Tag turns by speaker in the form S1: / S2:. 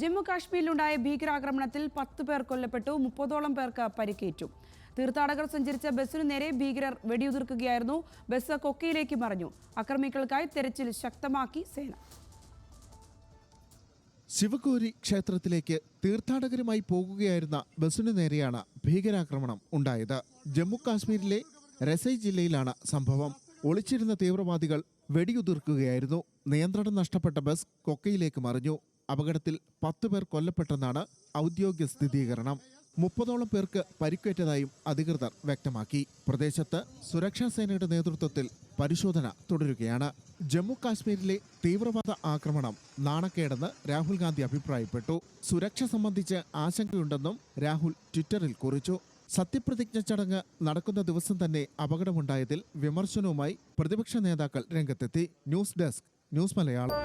S1: ജമ്മു കാശ്മീരിലുണ്ടായ ഭീകരാക്രമണത്തിൽ പത്ത് പേർ കൊല്ലപ്പെട്ടു മുപ്പതോളം പേർക്ക് പരിക്കേറ്റു. തീർത്ഥാടകർ സഞ്ചരിച്ച ബസ്സിനു നേരെ ഭീകരർ വെടിയുതിർക്കുകയായിരുന്നു. ബസ് കൊക്കയിലേക്ക് മറിഞ്ഞു. അക്രമികൾക്കായി തെരച്ചിൽ ശക്തമാക്കി സേന.
S2: ശിവകോരി ക്ഷേത്രത്തിലേക്ക് തീർത്ഥാടകരുമായി പോകുകയായിരുന്ന ബസ്സിനു നേരെയാണ് ഭീകരാക്രമണം ഉണ്ടായത്. ജമ്മു കാശ്മീരിലെ രസൈ ജില്ലയിലാണ് സംഭവം. ഒളിച്ചിരുന്ന തീവ്രവാദികൾ വെടിയുതിർക്കുകയായിരുന്നു. നിയന്ത്രണം നഷ്ടപ്പെട്ട ബസ് കൊക്കയിലേക്ക് മറിഞ്ഞു. അപകടത്തിൽ പത്ത് പേർ കൊല്ലപ്പെട്ടെന്നാണ് ഔദ്യോഗിക സ്ഥിരീകരണം. മുപ്പതോളം പേർക്ക് പരിക്കേറ്റതായും അധികൃതർ വ്യക്തമാക്കി. പ്രദേശത്ത് സുരക്ഷാ സേനയുടെ നേതൃത്വത്തിൽ പരിശോധന തുടരുകയാണ്. ജമ്മു കാശ്മീരിലെ തീവ്രവാദ ആക്രമണം നാണക്കേടെന്ന് രാഹുൽ ഗാന്ധി അഭിപ്രായപ്പെട്ടു. സുരക്ഷ സംബന്ധിച്ച് ആശങ്കയുണ്ടെന്നും രാഹുൽ ട്വിറ്ററിൽ കുറിച്ചു. സത്യപ്രതിജ്ഞ ചടങ്ങ് നടക്കുന്ന ദിവസം തന്നെ അപകടമുണ്ടായതിൽ വിമർശനവുമായി പ്രതിപക്ഷ നേതാക്കൾ രംഗത്തെത്തി. News desk news Malayalam.